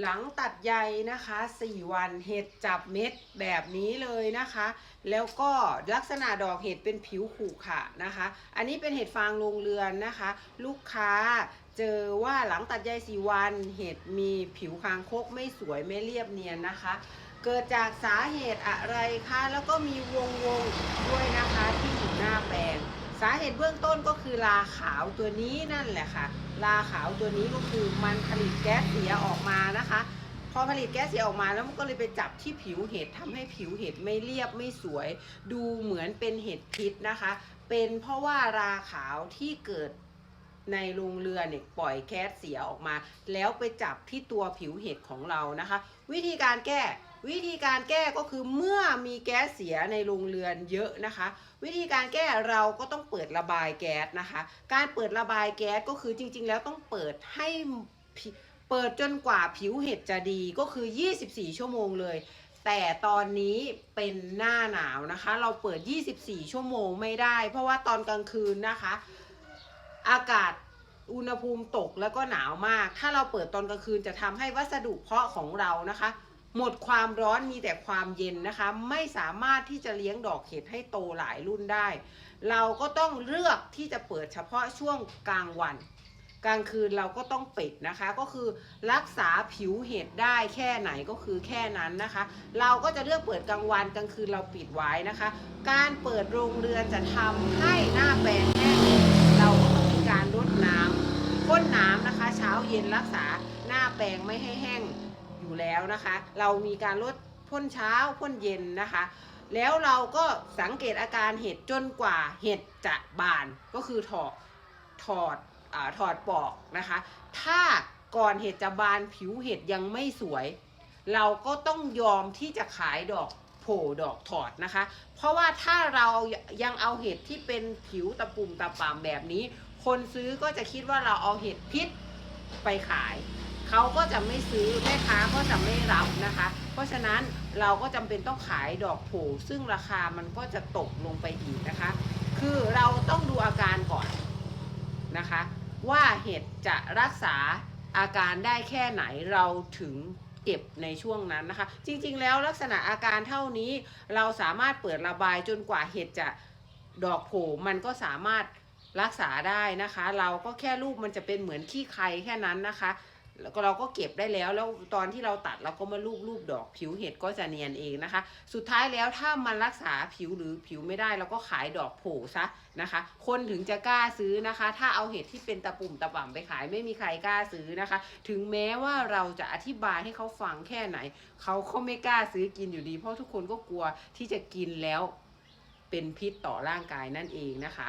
หลังตัดใยนะคะ 4 วันเห็ดจับเม็ดแบบนี้เลยนะคะ แล้วก็ลักษณะดอกเห็ดเป็นผิวขรุขระนะคะ อันนี้เป็นเห็ดฟางโรงเรือนนะคะ ลูกค้าเจอว่าหลังตัดใย4วันเห็ดมีผิวคางคกไม่สวยไม่เรียบเนียนนะคะ เกิดจากสาเหตุอะไรคะแล้วก็มีวงวงด้วยนะคะที่อยู่หน้าแปลง สาเหตุเบื้องต้นก็คือลาขาวตัวนี้นั่นแหละค่ะลาขาวตัวนี้ก็คือมันผลิตแก๊สเสียออกมานะคะ พอผลิตแก๊สเสียออกมาแล้วมันก็เลยไปจับที่ผิวเห็ดทำให้ผิวเห็ดไม่เรียบไม่สวย ดูเหมือนเป็นเห็ดพิษนะคะ เป็นเพราะว่าราขาวที่เกิดในโรงเรือนเนี่ยปล่อยแก๊สเสียออกมา แล้วไปจับที่ตัวผิวเห็ดของเรานะคะ วิธีการแก้ วิธีการแก้ก็คือเมื่อมีแก๊สเสียในโรงเรือนเยอะนะคะ วิธีการแก้เราก็ต้องเปิดระบายแก๊สนะคะ การเปิดระบายแก๊สก็คือจริง ๆ แล้วต้องเปิดให้เปิดจนกว่าผิวเห็ดจะดีก็คือ 24 ชั่วโมงเลย แต่ตอนนี้เป็นหน้าหนาวนะคะ เราเปิด 24 ชั่วโมงไม่ได้ เพราะว่าตอนกลางคืนนะคะ อากาศอุณหภูมิตกแล้วก็หนาวมาก ถ้าเราเปิดตอนกลางคืนจะทำให้วัสดุเพาะของเรานะคะ หมดความร้อนมีแต่ความเย็นนะคะ ไม่สามารถที่จะเลี้ยงดอกเห็ดให้โตหลายรุ่นได้ เราก็ต้องเลือกที่จะเปิดเฉพาะช่วงกลางวัน กลางคืนเราก็ต้องปิดนะคะ ก็คือรักษาผิวเห็ดได้แค่ไหนก็คือแค่นั้นนะคะ เราก็จะเลือกเปิดกลางวันกลางคืนเราปิดไว้นะคะ การเปิดโรงเรือนจะทำให้หน้าแปลงแห้งเราก็ต้องมีการรดน้ำพ่นน้ำนะคะ เช้าเย็นรักษาหน้าแปลงไม่ให้แห้ง อยู่แล้วนะคะ เรามีการลดพ่นเช้าพ่นเย็นนะคะ แล้วเราก็สังเกตอาการเห็ดจนกว่าเห็ดจะบานก็คือถอดถอดอถอดปอกนะคะ ถ้าก่อนเห็ดจะบานผิวเห็ดยังไม่สวย เราก็ต้องยอมที่จะขายดอกโผล่ดอกถอดนะคะ เพราะว่าถ้าเรายังเอาเห็ดที่เป็นผิวตะปุ่มตะป่ำแบบนี้ คนซื้อก็จะคิดว่าเราเอาเห็ดพิษไปขาย เขาก็จะไม่ซื้อแม่ค้าก็จะไม่รับนะคะ เพราะฉะนั้นเราก็จำเป็นต้องขายดอกโผซึ่งราคามันก็จะตกลงไปอีกนะคะ คือเราต้องดูอาการก่อนนะคะ ว่าเห็ดจะรักษาอาการได้แค่ไหนเราถึงเก็บในช่วงนั้นนะคะ จริงๆแล้วลักษณะอาการเท่านี้เราสามารถเปิดระบายจนกว่าเห็ดจะดอกโผมันก็สามารถรักษาได้นะคะ เราก็แค่รูปมันจะเป็นเหมือนขี้ใครแค่นั้นนะคะ แล้วก็เราก็เก็บได้แล้ว แล้วตอนที่เราตัดเราก็มาลูบรูปดอกผิวเห็ดก็จะเนียนเองนะคะ สุดท้ายแล้วถ้ามันรักษาผิวหรือผิวไม่ได้เราก็ขายดอกโผล่ซะนะคะ คนถึงจะกล้าซื้อนะคะ ถ้าเอาเห็ดที่เป็นตะปุ่มตะป่ำไปขายไม่มีใครกล้าซื้อนะคะ ถึงแม้ว่าเราจะอธิบายให้เขาฟังแค่ไหน เขาก็ไม่กล้าซื้อกินอยู่ดี เพราะทุกคนก็กลัวที่จะกินแล้วเป็นพิษต่อร่างกายนั่นเองนะคะ